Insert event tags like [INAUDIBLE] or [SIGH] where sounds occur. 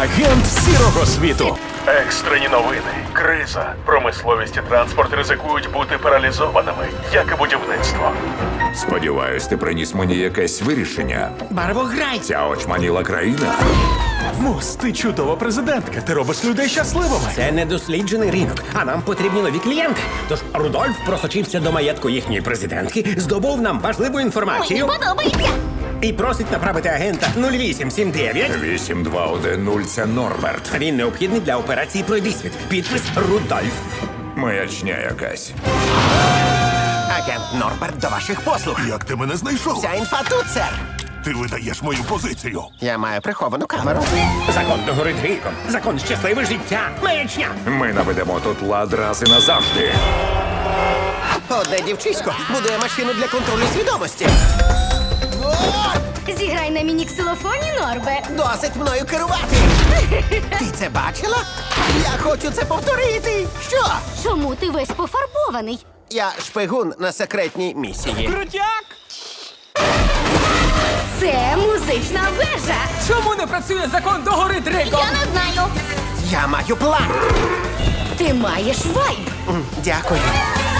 Агент сірого світу. Екстрені новини, криза, промисловість і транспорт ризикують бути паралізованими, як і будівництво. Сподіваюсь, ти приніс мені якесь вирішення. Барвограй! Ця очманіла країна. Мус, ти чудова президентка. Ти робиш людей щасливими. Це недосліджений ринок, а нам потрібні нові клієнти. Тож Рудольф просочився до маєтку їхньої президентки, здобув нам важливу Мені інформацію подобається. І просить направити агента 0879. 8210 це Норберт. Він необхідний для операції Пройдисвіт. Підпис Рудольф. Маячня якась. Агент Норберт до ваших послуг. Як ти мене знайшов? Вся інфа тут, сер. Ти видаєш мою позицію. Я маю приховану камеру. Закон догорить гріхом. Закон щасливе життя. Маячня. Ми наведемо тут лад раз і назавжди. Одне дівчисько будує машину для контролю свідомості. Зіграй на міні-ксилофоні, Норбе. Досить мною керувати. [LAUGHS] Ти це бачила? Я хочу це повторити. Що? Чому ти весь пофарбований? Я шпигун на секретній місії. Це музична вежа. Чому не працює закон догори дригом? Я не знаю. Я маю план. Ти маєш вайб. М, Дякую.